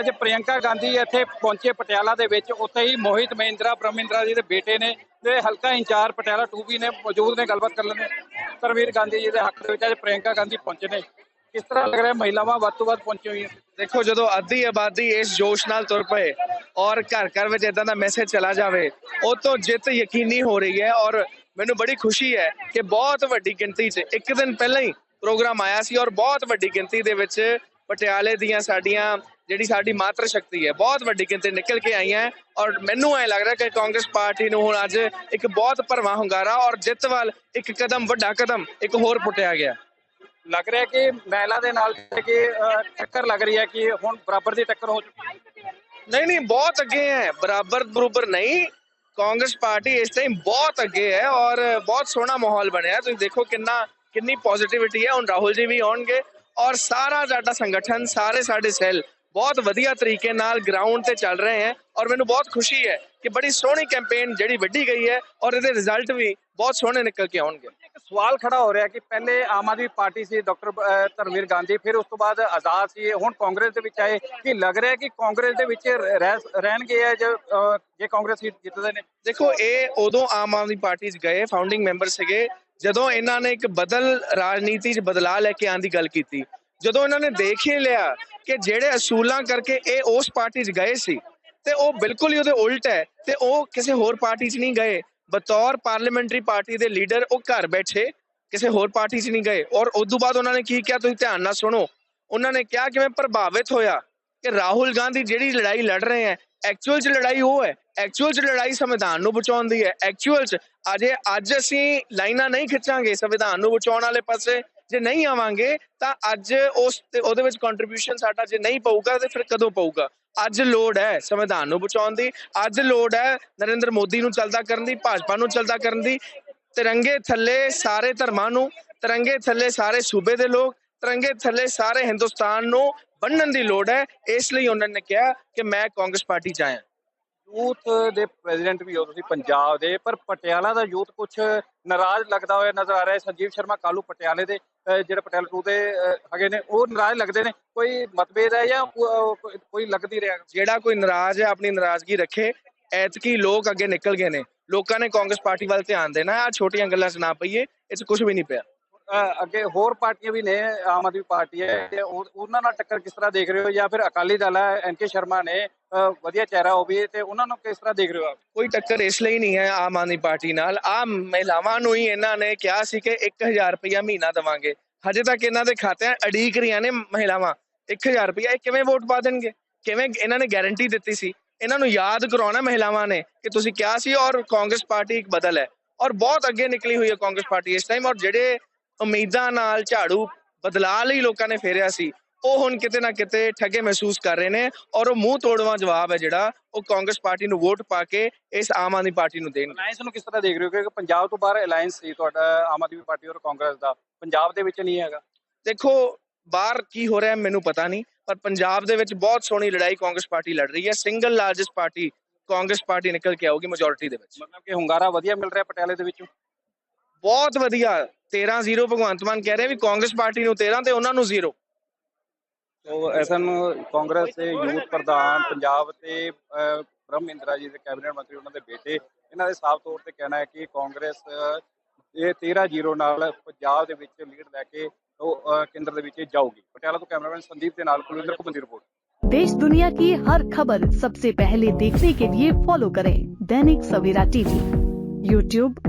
ਅੱਜ ਪ੍ਰਿਯੰਕਾ ਗਾਂਧੀ ਇੱਥੇ ਪਹੁੰਚੇ ਪਟਿਆਲਾ ਦੇ ਵਿੱਚ। ਉੱਥੇ ਹੀ ਮੋਹਿਤ ਮਹਿੰਦਰਾ ਬ੍ਰਹਮਿੰਦਰਾ ਜੀ ਦੇ ਬੇਟੇ ਨੇ ਤੇ ਹਲਕਾ ਇੰਚਾਰਜ ਪਟਿਆਲਾ 2 ਨੇ ਮੌਜੂਦ ਨੇ, ਗੱਲਬਾਤ ਕਰ ਲੈਂਦੇ ਕਰਵੀਰ ਗਾਂਧੀ ਜੀ ਦੇ ਹੱਕ ਦੇ ਵਿੱਚ ਅੱਜ ਪ੍ਰਿਯੰਕਾ ਗਾਂਧੀ ਪਹੁੰਚੇ ਨੇ। ਕਿਸ ਤਰ੍ਹਾਂ ਲੱਗ ਰਿਹਾ ਮਹਿਲਾਵਾਂ ਵੱਧ ਤੋਂ ਵੱਧ ਪਹੁੰਚੀ ਹੋਈਆਂ? ਦੇਖੋ, ਜਦੋਂ ਅੱਧੀ ਆਬਾਦੀ ਇਸ ਜੋਸ਼ ਨਾਲ ਤੁਰ ਪਏ ਔਰ ਘਰ ਘਰ ਵਿੱਚ ਇਦਾਂ ਦਾ ਮੈਸੇਜ ਚਲਾ ਜਾਵੇ ਉਹ ਤੋਂ ਜਿੱਤ ਯਕੀਨੀ ਹੋ ਰਹੀ ਹੈ ਔਰ ਮੈਨੂੰ ਬੜੀ ਖੁਸ਼ੀ ਹੈ ਕਿ ਬਹੁਤ ਵੱਡੀ ਗਿਣਤੀ 'ਚ ਇੱਕ ਦਿਨ ਪਹਿਲਾਂ ਹੀ ਪ੍ਰੋਗਰਾਮ ਆਇਆ ਸੀ ਔਰ ਬਹੁਤ ਵੱਡੀ ਗਿਣਤੀ ਦੇ ਵਿੱਚ ਪਟਿਆਲੇ ਦੀਆਂ ਸਾਡੀਆਂ ਜਿਹੜੀ ਸਾਡੀ ਮਾਤਰ ਸ਼ਕਤੀ ਹੈ ਬਹੁਤ ਵੱਡੀ ਗਿਣਤੀ ਨਿਕਲ ਕੇ ਆਈਆਂ ਹੈ ਔਰ ਮੈਨੂੰ ਐ ਲੱਗ ਰਿਹਾ ਕਿ ਕਾਂਗਰਸ ਪਾਰਟੀ ਨੂੰ ਹੁਣ ਅੱਜ ਇੱਕ ਬਹੁਤ ਭਰਵਾਂ ਹੁੰਗਾਰਾ ਔਰ ਜਿੱਤ ਵੱਲ ਇੱਕ ਕਦਮ ਵੱਡਾ ਕਦਮ ਇੱਕ ਹੋਰ ਪੁੱਟਿਆ ਗਿਆ। ਲੱਗ ਰਿਹਾ ਕਿ ਮਹਿਲਾ ਦੇ ਨਾਲ ਕਿ ਟੱਕਰ ਲੱਗ ਰਹੀ ਹੈ ਕਿ ਹੁਣ ਬਰਾਬਰ ਦੀ ਟੱਕਰ ਹੋ ਚੁੱਕੀ ਹੈ? ਨਹੀਂ ਨਹੀਂ ਬਹੁਤ ਅੱਗੇ ਹੈ ਬਰਾਬਰ ਬਰੂਬਰ ਨਹੀਂ। ਕਾਂਗਰਸ ਪਾਰਟੀ ਇਸ ਟਾਈਮ ਬਹੁਤ ਅੱਗੇ ਹੈ ਔਰ ਬਹੁਤ ਸੋਹਣਾ ਮਾਹੌਲ ਬਣਿਆ। ਤੁਸੀਂ ਦੇਖੋ ਕਿੰਨਾ ਕਿੰਨੀ ਪੋਜ਼ਿਟਿਵਿਟੀ ਹੈ। ਹੁਣ ਰਾਹੁਲ ਜੀ ਵੀ ਆਉਣਗੇ ਔਰ ਸਾਰਾ ਸਾਡਾ ਸੰਗਠਨ ਸਾਰੇ ਸਾਡੇ ਸੈੱਲ ਬਹੁਤ ਵਧੀਆ ਤਰੀਕੇ ਨਾਲ ਗਰਾਊਂਡ ਤੇ ਚੱਲ ਰਹੇ ਹੈ ਔਰ ਮੈਨੂੰ ਬਹੁਤ ਖੁਸ਼ੀ ਹੈ ਕਿ ਬੜੀ ਸੋਹਣੀ ਕੈਂਪੇਨ ਜਿਹੜੀ ਵੱਢੀ ਗਈ ਹੈ ਔਰ ਇਹਦੇ ਰਿਜ਼ਲਟ ਵੀ ਬਹੁਤ ਸੋਹਣੇ ਨਿਕਲ ਕੇ ਆਉਣਗੇ। ਇੱਕ ਸਵਾਲ ਖੜਾ ਹੋ ਰਿਹਾ ਕਿ ਪਹਿਲੇ ਆਮ ਆਦਮੀ ਪਾਰਟੀ ਸੀ ਡਾਕਟਰ ਧਰਮਵੀਰ ਗਾਂਧੀ ਫਿਰ ਉਸ ਤੋਂ ਬਾਅਦ ਆਜ਼ਾਦ ਸੀ ਹੁਣ ਕਾਂਗਰਸ ਦੇ ਵਿੱਚ ਆਏ। ਕਿ ਲੱਗ ਰਿਹਾ ਕਿ ਕਾਂਗਰਸ ਦੇ ਵਿੱਚ ਰਹਿ- ਰਹਿਣਗੇ ਜੇ ਜੇ ਕਾਂਗਰਸ ਸੀਟ ਜਿੱਤਦੇ ਨੇ? ਦੇਖੋ ਇਹ ਉਦੋਂ ਆਮ ਆਦਮੀ ਪਾਰਟੀ 'ਚ ਗਏ ਫਾਊਂਡਿੰਗ ਮੈਂਬਰ ਸੀਗੇ। ਜਦੋਂ ਇਹਨਾਂ ਨੇ ਇੱਕ ਬਦਲ ਰਾਜਨੀਤੀ 'ਚ ਬਦਲਾਅ ਲੈ ਕੇ ਆਉਣ ਦੀ ਗੱਲ ਕੀਤੀ ਜਦੋਂ ਇਹਨਾਂ ਨੇ ਦੇਖ ਹੀ ਲਿਆ ਕਿ ਜਿਹੜੇ ਅਸੂਲਾਂ ਕਰਕੇ ਇਹ ਉਸ ਪਾਰਟੀ 'ਚ ਗਏ ਸੀ ਤੇ ਉਹ ਬਿਲਕੁਲ ਹੀ ਉਹਦੇ ਉਲਟ ਹੈ ਤੇ ਉਹ ਕਿਸੇ ਹੋਰ ਪਾਰਟੀ 'ਚ ਨਹੀਂ ਗਏ। ਬਤੌਰ ਪਾਰਲੀਮੈਂਟਰੀ ਪਾਰਟੀ ਦੇ ਲੀਡਰ ਉਹ ਘਰ ਬੈਠੇ ਕਿਸੇ ਹੋਰ ਪਾਰਟੀ 'ਚ ਨਹੀਂ ਗਏ ਔਰ ਉਸ ਤੋਂ ਬਾਅਦ ਉਹਨਾਂ ਨੇ ਕੀ ਕਿਹਾ, ਤੁਸੀਂ ਧਿਆਨ ਨਾਲ ਸੁਣੋ। ਉਹਨਾਂ ਨੇ ਕਿਹਾ ਕਿ ਮੈਂ ਪ੍ਰਭਾਵਿਤ ਹੋਇਆ ਕਿ ਰਾਹੁਲ ਗਾਂਧੀ ਜਿਹੜੀ ਲੜਾਈ ਲੜ ਰਹੇ ਹੈ ਐਕਚੁਅਲ 'ਚ ਲੜਾਈ ਉਹ ਹੈ ਐਕਚੁਅਲ 'ਚ ਲੜਾਈ ਸੰਵਿਧਾਨ ਨੂੰ ਬਚਾਉਣ ਦੀ ਹੈ ਐਕਚੁਅਲ 'ਚ ਅਜੇ ਅੱਜ ਅਸੀਂ ਲਾਈਨਾਂ ਨਹੀਂ ਖਿੱਚਾਂਗੇ ਸੰਵਿਧਾਨ ਨੂੰ ਬਚਾਉਣ ਵਾਲੇ ਪਾਸੇ। ਜੇ ਨਹੀਂ ਆਵਾਂਗੇ, ਤਾਂ ਅੱਜ ਉਸ ਤੇ, ਉਹਦੇ ਵਿੱਚ ਕੰਟਰੀਬਿਊਸ਼ਨ ਸਾਡਾ ਜੇ ਨਹੀਂ ਪਊਗਾ, ਤੇ ਫਿਰ ਕਦੋਂ ਪਊਗਾ? ਅੱਜ ਲੋੜ ਹੈ ਸੰਵਿਧਾਨ ਨੂੰ ਬਚਾਉਣ ਦੀ, ਅੱਜ ਲੋੜ ਹੈ ਨਰਿੰਦਰ ਮੋਦੀ ਨੂੰ ਚੱਲਦਾ ਕਰਨ ਦੀ, ਭਾਜਪਾ ਨੂੰ ਚਲਦਾ ਕਰਨ ਦੀ। ਤਿਰੰਗੇ ਥੱਲੇ ਸਾਰੇ ਧਰਮਾਂ ਨੂੰ, ਤਿਰੰਗੇ ਥੱਲੇ ਸਾਰੇ ਸੂਬੇ ਦੇ ਲੋਕ, ਤਿਰੰਗੇ ਥੱਲੇ ਸਾਰੇ ਹਿੰਦੁਸਤਾਨ ਨੂੰ ਬੰਨਣ ਦੀ ਲੋੜ ਹੈ। ਇਸ ਲਈ ਉਹਨਾਂ ਨੇ ਕਿਹਾ ਕਿ ਮੈਂ ਕਾਂਗਰਸ ਪਾਰਟੀ ਚ ਆਇਆ। ਯੂਥ ਦੇ ਪ੍ਰੈਜ਼ੀਡੈਂਟ ਵੀ ਹੋ ਤੁਸੀਂ, ਪੰਜਾਬ ਦੇ, ਪਰ ਪਟਿਆਲਾ ਦਾ ਯੂਥ ਕੁਝ ਨਾਰਾਜ਼ ਲੱਗਦਾ ਹੋਇਆ ਨਜ਼ਰ ਆ ਰਿਹਾ ਹੈ। ਸੰਜੀਵ ਸ਼ਰਮਾ, ਕਾਲੂ ਪਟਿਆਲੇ ਦੇ ਜਿਹੜੇ ਪਟਿਆਲਾ ਟੂ ਦੇ ਹੈਗੇ ਨੇ, ਉਹ ਨਾਰਾਜ਼ ਲੱਗਦੇ ਨੇ। ਕੋਈ ਮਤਭੇਦ ਹੈ ਜਾਂ ਕੋਈ- ਲੱਗਦੀ ਰਿਹਾ? ਜਿਹੜਾ ਕੋਈ ਨਾਰਾਜ਼ ਹੈ, ਆਪਣੀ ਨਾਰਾਜ਼ਗੀ ਰੱਖੇ। ਐਤਕੀ ਲੋਕ ਅੱਗੇ ਨਿਕਲ ਗਏ ਨੇ। ਲੋਕਾਂ ਨੇ ਕਾਂਗਰਸ ਪਾਰਟੀ ਵੱਲ ਧਿਆਨ ਦੇਣਾ। ਆ ਛੋਟੀਆਂ ਗੱਲਾਂ ਸੁਣਾ ਪਈਏ, ਇਹ 'ਚ ਕੁਝ ਵੀ ਨਹੀਂ ਪਿਆ। ਅੱਗੇ ਹੋਰ ਪਾਰਟੀਆਂ ਵੀ ਨੇ, ਆਮ ਆਦਮੀ ਪਾਰਟੀ ਹੈ, ਤੇ ਉਹਨਾਂ ਨਾਲ ਟੱਕਰ ਕਿਸ ਤਰ੍ਹਾਂ ਦੇਖ ਰਹੇ ਹੋ ਜਾਂ ਫਿਰ ਅਕਾਲੀ ਦਲ ਹੈ, ਐਨ ਕੇ ਸ਼ਰਮਾ ਨੇ ਵਧੀਆ ਚਿਹਰਾ ਹੋਵੇ ਤੇ ਉਹਨਾਂ ਨੂੰ ਕਿਸ ਤਰ੍ਹਾਂ ਦੇਖ ਰਹੇ ਹੋ ਆਪ? ਕੋਈ ਟੱਕਰ ਇਸ ਲਈ ਨਹੀਂ ਹੈ ਆਮ ਆਦਮੀ ਪਾਰਟੀ ਨਾਲ। ਆ ਮਹਿਲਾਵਾਂ ਨੂੰ ਹੀ ਇਹਨਾਂ ਨੇ ਕਿਹਾ ਸੀ ਕਿ 1000 ਰੁਪਇਆ ਮਹੀਨਾ ਦੇਵਾਂਗੇ। ਹਜੇ ਤੱਕ ਇਹਨਾਂ ਦੇ ਖਾਤਿਆਂ ਅੜੀਕ ਰਹੀਆਂ ਨੇ ਮਹਿਲਾਵਾਂ। 1000 ਰੁਪਇਆ ਇਹ ਕਿਵੇਂ ਵੋਟ ਪਾ ਦੇਣਗੇ? ਕਿਵੇਂ ਇਹਨਾਂ ਨੇ ਗਾਰੰਟੀ ਦਿੱਤੀ ਸੀ? ਇਹਨਾਂ ਨੂੰ ਯਾਦ ਕਰਾਉਣਾ ਮਹਿਲਾਵਾਂ ਨੇ ਕਿ ਤੁਸੀਂ ਕਿਹਾ ਸੀ ਔਰ ਕਾਂਗਰਸ ਪਾਰਟੀ ਇੱਕ ਬਦਲ ਹੈ। ਔਰ ਬਹੁਤ ਅੱਗੇ ਨਿਕਲੀ ਹੋਈ ਹੈ ਕਾਂਗਰਸ ਪਾਰਟੀ ਇਸ ਟਾਈਮ ਔਰ ਜਿਹੜੇ ਉਮੀਦਾਂ ਨਾਲ ਝਾੜੂ ਬਦਲਾਅ ਲਈ ਲੋਕਾਂ ਨੇ ਫੇਰਿਆ ਸੀ। ਉਹ ਹੁਣ ਕਿਤੇ ਨਾ ਕਿਤੇ ਠੱਗੇ ਮਹਿਸੂਸ ਕਰ ਰਹੇ ਨੇ ਔਰ ਉਹ ਮੂੰਹ ਤੋੜਵਾ ਜਵਾਬ ਹੈ ਜਿਹੜਾ ਉਹ ਕਾਂਗਰਸ ਪਾਰਟੀ ਨੂੰ ਵੋਟ ਪਾ ਕੇ ਇਸ ਆਮ ਆਦਮੀ ਪਾਰਟੀ ਨੂੰ ਦੇਣਗੇ। ਅਲਾਈਅੰਸ ਨੂੰ ਕਿਸ ਤਰ੍ਹਾਂ ਦੇਖ ਰਹੇ ਹੋ? ਕਿਉਂਕਿ ਪੰਜਾਬ ਤੋਂ ਬਾਹਰ ਅਲਾਈਅੰਸ ਸੀ ਤੁਹਾਡਾ ਆਮ ਆਦਮੀ ਪਾਰਟੀ ਔਰ ਕਾਂਗਰਸ ਦਾ। ਪੰਜਾਬ ਦੇ ਵਿੱਚ ਨਹੀਂ ਹੈਗਾ। ਦੇਖੋ ਬਾਹਰ ਕੀ ਹੋ ਰਿਹਾ ਮੈਨੂੰ ਪਤਾ ਨਹੀਂ ਪਰ ਪੰਜਾਬ ਦੇ ਵਿੱਚ ਬਹੁਤ ਸੋਹਣੀ ਲੜਾਈ ਕਾਂਗਰਸ ਪਾਰਟੀ ਲੜ ਰਹੀ ਹੈ। Single largest party Congress party ਨਿਕਲ ਕੇ ਆਊਗੀ ਮੈਜੋਰਿਟੀ ਦੇ ਵਿੱਚ। ਮਤਲਬ ਕਿ ਹੁੰਗਾਰਾ ਵਧੀਆ ਮਿਲ ਰਿਹਾ ਪਟਿਆਲੇ ਦੇ ਵਿੱਚੋਂ। ਬਹੁਤ ਵਧੀਆ 13-0 ਭਗਵੰਤ ਮਾਨ ਕਹਿ ਰਿਹਾ ਵੀ ਕਾਂਗਰਸ ਪਾਰਟੀ ਨੂੰ 13 ਤੇ ਉਹਨਾਂ ਨੂੰ 0 ਸੋ ਐਸਨ ਕਾਂਗਰਸ ਦੇ ਯੂਥ ਪ੍ਰਧਾਨ ਪੰਜਾਬ ਤੇ ਅਹ, ਬ੍ਰਹਮ ਇੰਦਰਾ ਜੀ ਦੇ ਕੈਬਨਿਟ ਮੰਤਰੀ ਉਹਨਾਂ ਦੇ ਬੇਟੇ ਇਹਨਾਂ ਦੇ ਸਾਫ਼ ਤੌਰ ਤੇ ਕਹਿਣਾ ਹੈ ਕਿ ਕਾਂਗਰਸ ਅਹ, ਇਹ 13-0 ਨਾਲ ਪੰਜਾਬ ਦੇ ਵਿੱਚ ਲੀਡ ਲੈ ਕੇ ਉਹ ਅਹ, ਕੇਂਦਰ ਦੇ ਵਿੱਚ ਜਾਊਗੀ ਪਟਿਆਲਾ ਤੋਂ ਕੈਮਰਾਮੈਨ ਸੰਦੀਪ ਦੇ ਨਾਲ ਕੁਲਵਿੰਦਰ ਕੁਪਨ ਦੀ ਰਿਪੋਰਟ देश दुनिया की हर खबर सबसे पहले देखने के लिए फॉलो करें दैनिक सवेरा टीवी यूट्यूब